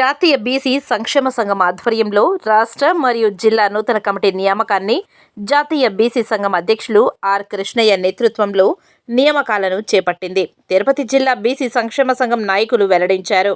జాతీయ బీసీ సంక్షేమ సంఘం ఆధ్వర్యంలో రాష్ట్ర మరియు జిల్లా నూతన కమిటీ నియామకాన్ని జాతీయ బీసీ సంఘం అధ్యక్షులు ఆర్ కృష్ణయ్య నేతృత్వంలో నియామకాలను చేపట్టింది. తిరుపతి జిల్లా బీసీ సంక్షేమ సంఘం నాయకులు వెల్లడించారు.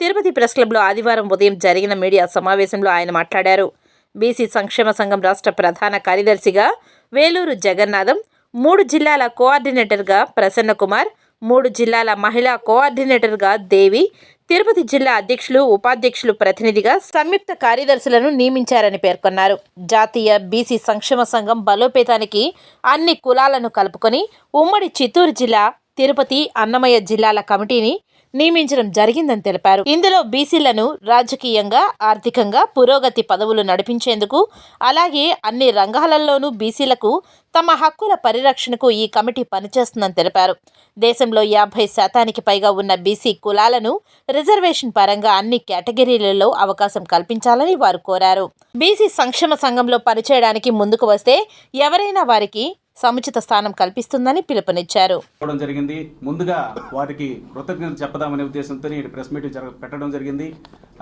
తిరుపతి ప్రెస్ క్లబ్లో ఆదివారం ఉదయం జరిగిన మీడియా సమావేశంలో ఆయన మాట్లాడారు. బీసీ సంక్షేమ సంఘం రాష్ట్ర ప్రధాన కార్యదర్శిగా వేలూరు జగన్నాథం మూడు జిల్లాల కోఆర్డినేటర్గా ప్రసన్న కుమార్ మూడు జిల్లాల మహిళా కోఆర్డినేటర్గా దేవి తిరుపతి జిల్లా అధ్యక్షులు ఉపాధ్యక్షులు ప్రతినిధిగా సంయుక్త కార్యదర్శులను నియమించారని పేర్కొన్నారు. జాతీయ బీసీ సంక్షేమ సంఘం బలోపేతానికి అన్ని కులాలను కలుపుకొని ఉమ్మడి చిత్తూరు జిల్లా తిరుపతి అన్నమయ్య జిల్లాల కమిటీని నియమించడం జరిగిందని తెలిపారు. ఇందులో బీసీలను రాజకీయంగా ఆర్థికంగా పురోగతి పదవులు నడిపించేందుకు అలాగే అన్ని రంగాలలోనూ బీసీలకు తమ హక్కుల పరిరక్షణకు ఈ కమిటీ పనిచేస్తుందని తెలిపారు. దేశంలో యాభై శాతానికి పైగా ఉన్న బీసీ కులాలను రిజర్వేషన్ పరంగా అన్ని కేటగిరీలలో అవకాశం కల్పించాలని వారు కోరారు. బీసీ సంక్షేమ సంఘంలో పనిచేయడానికి ముందుకు వస్తే ఎవరైనా వారికి సముచిత స్థానం కల్పిస్తుందని పిలుపునిచ్చారు. జరిగింది. ముందుగా వారికి కృతజ్ఞత చెప్పదామనే ఉద్దేశంతో ఈ ప్రెస్ మీట్ జరగ పెట్టడం జరిగింది.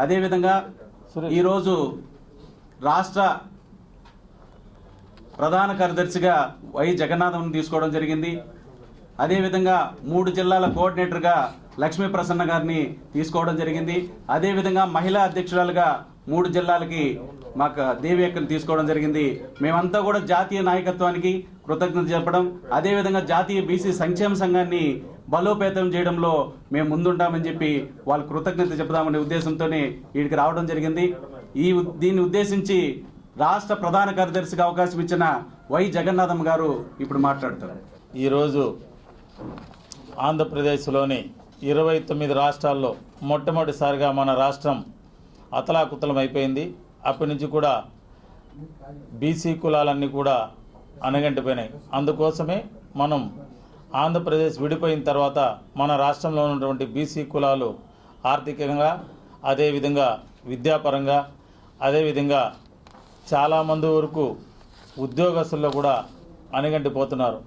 అదేవిధంగా ఈరోజు రాష్ట్ర ప్రధాన కార్యదర్శిగా వై జగన్నాథం తీసుకోవడం జరిగింది. అదేవిధంగా మూడు జిల్లాల కోఆర్డినేటర్గా లక్ష్మీ ప్రసన్న గారిని తీసుకోవడం జరిగింది. అదేవిధంగా మహిళా అధ్యక్షురాలుగా మూడు జిల్లాలకి మాకు దేవి తీసుకోవడం జరిగింది. మేమంతా కూడా జాతీయ నాయకత్వానికి కృతజ్ఞత చెప్పడం. అదేవిధంగా జాతీయ బీసీ సంక్షేమ సంఘాన్ని బలోపేతం చేయడంలో మేము ముందుంటామని చెప్పి వాళ్ళు కృతజ్ఞత చెప్దామనే ఉద్దేశంతోనే వీడికి రావడం జరిగింది. ఈ దీన్ని ఉద్దేశించి రాష్ట్ర ప్రధాన కార్యదర్శిగా అవకాశం ఇచ్చిన వై జగన్నాథం గారు ఇప్పుడు మాట్లాడతారు. ఈరోజు ఆంధ్రప్రదేశ్లోని ఇరవై తొమ్మిది రాష్ట్రాల్లో మొట్టమొదటిసారిగా మన రాష్ట్రం అతలాకుతలం అయిపోయింది అప్పటి నుంచి కూడా బీసీ కులాలన్నీ కూడా అనగంటిపోయినాయి అందుకోసమే మనం ఆంధ్రప్రదేశ్ విడిపోయిన తర్వాత మన రాష్ట్రంలో ఉన్నటువంటి బీసీ కులాలు ఆర్థికంగా అదేవిధంగా విద్యాపరంగా అదేవిధంగా చాలామంది వరకు ఉద్యోగస్తుల్లో కూడా అణగంటిపోతున్నారు.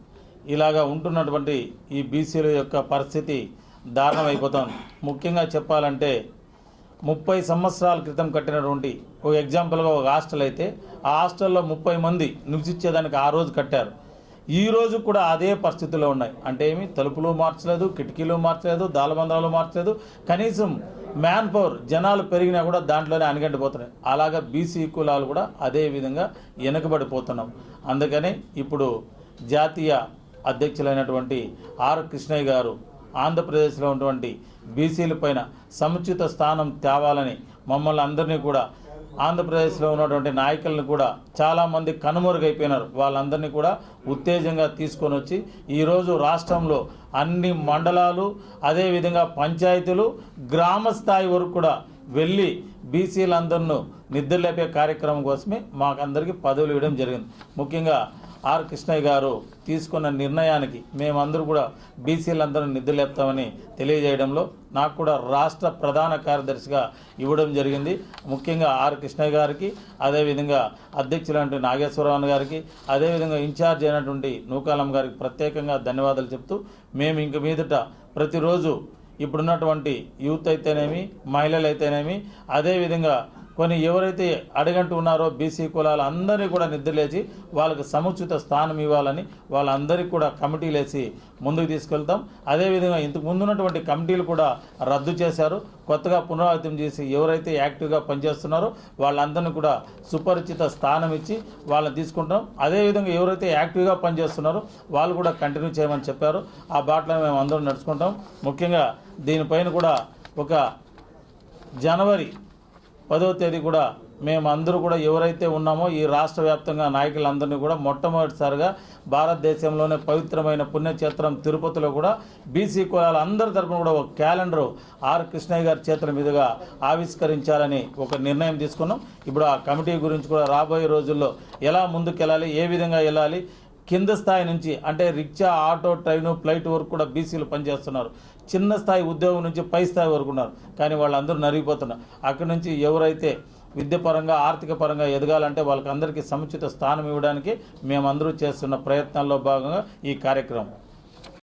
ఇలాగా ఉంటున్నటువంటి ఈ బీసీల యొక్క పరిస్థితి దారుణమైపోతుంది ముఖ్యంగా చెప్పాలంటే ముప్పై సంవత్సరాల క్రితం కట్టినటువంటి ఒక ఎగ్జాంపుల్గా ఒక హాస్టల్ అయితే ఆ హాస్టల్లో ముప్పై మంది నివసించేదానికి ఆ రోజు కట్టారు. ఈ రోజు కూడా అదే పరిస్థితుల్లో ఉన్నాయి. అంటే ఏమి? తలుపులు మార్చలేదు కిటికీలు మార్చలేదు దాలబంధాలు మార్చలేదు. కనీసం మ్యాన్ పవర్ జనాలు పెరిగినా కూడా దాంట్లోనే అణగంటిపోతున్నాయి. అలాగా బీసీ కులాలు కూడా అదే విధంగా వెనుకబడిపోతున్నాం. అందుకని ఇప్పుడు జాతీయ అధ్యక్షులైనటువంటి ఆర్ కృష్ణయ్య గారు ఆంధ్రప్రదేశ్లో ఉన్నటువంటి బీసీల పైన సముచిత స్థానం తేవాలని మమ్మల్ని అందరినీ కూడా ఆంధ్రప్రదేశ్లో ఉన్నటువంటి నాయకులను కూడా చాలామంది కనుమరుగైపోయినారు. వాళ్ళందరినీ కూడా ఉత్తేజంగా తీసుకొని వచ్చి ఈరోజు రాష్ట్రంలో అన్ని మండలాలు అదేవిధంగా పంచాయతీలు గ్రామ స్థాయి వరకు కూడా వెళ్ళి బీసీలందరినూ నిద్రలేపే కార్యక్రమం కోసమే మాకందరికీ పదవులు ఇవ్వడం జరిగింది. ముఖ్యంగా ఆర్ కృష్ణయ్య గారు తీసుకున్న నిర్ణయానికి మేమందరూ కూడా బీసీలందరూ నిద్రలేపుతామని తెలియజేయడంలో నాకు కూడా రాష్ట్ర ప్రధాన కార్యదర్శిగా ఇవ్వడం జరిగింది. ముఖ్యంగా ఆర్ కృష్ణయ్య గారికి అదేవిధంగా అధ్యక్షులైనటువంటి నాగేశ్వరరావు గారికి అదేవిధంగా ఇన్ఛార్జ్ అయినటువంటి నూకాలం గారికి ప్రత్యేకంగా ధన్యవాదాలు చెప్తూ మేము ఇంక మీదట ప్రతిరోజు ఇప్పుడున్నటువంటి యూత్ అయితేనేమి మహిళలు అయితేనేమి అదేవిధంగా కొన్ని ఎవరైతే అడగంటూ ఉన్నారో బీసీ కులాలు అందరినీ కూడా నిద్రలేచి వాళ్ళకి సముచిత స్థానం ఇవ్వాలని వాళ్ళందరికీ కూడా కమిటీలు వేసి ముందుకు తీసుకెళ్తాం. అదేవిధంగా ఇంతకు ముందున్నటువంటి కమిటీలు కూడా రద్దు చేశారు. కొత్తగా పునరావృతం చేసి ఎవరైతే యాక్టివ్గా పనిచేస్తున్నారో వాళ్ళందరినీ కూడా సుపరిచిత స్థానం ఇచ్చి వాళ్ళని తీసుకుంటాం అదేవిధంగా ఎవరైతే యాక్టివ్గా పనిచేస్తున్నారో వాళ్ళు కూడా కంటిన్యూ చేయమని చెప్పారు. ఆ బాటలో మేము అందరం నడుచుకుంటాం. ముఖ్యంగా దీనిపైన కూడా ఒక జనవరి పదవ తేదీ కూడా మేము అందరూ కూడా ఎవరైతే ఉన్నామో ఈ రాష్ట్ర వ్యాప్తంగా నాయకులందరినీ కూడా మొట్టమొదటిసారిగా భారతదేశంలోనే పవిత్రమైన పుణ్యక్షేత్రం తిరుపతిలో కూడా బీసీ కులాల అందరి తరపున కూడా ఒక క్యాలెండర్ ఆర్ కృష్ణయ్య గారి చేతుల మీదుగా ఆవిష్కరించాలని ఒక నిర్ణయం తీసుకున్నాం. ఇప్పుడు ఆ కమిటీ గురించి కూడా రాబోయే రోజుల్లో ఎలా ముందుకెళ్ళాలి ఏ విధంగా వెళ్ళాలి కింద స్థాయి నుంచి అంటే రిక్షా ఆటో ట్రైను ఫ్లైట్ వరకు కూడా బీసీలు పనిచేస్తున్నారు. చిన్న స్థాయి ఉద్యోగం నుంచి పై స్థాయి వరకు ఉన్నారు. కానీ వాళ్ళందరూ నరిగిపోతున్నారు. అక్కడి నుంచి ఎవరైతే విద్యపరంగా ఆర్థిక పరంగా ఎదగాలంటే వాళ్ళకి అందరికీ సముచిత స్థానం ఇవ్వడానికి మేమందరూ చేస్తున్న ప్రయత్నాల్లో భాగంగా ఈ కార్యక్రమం.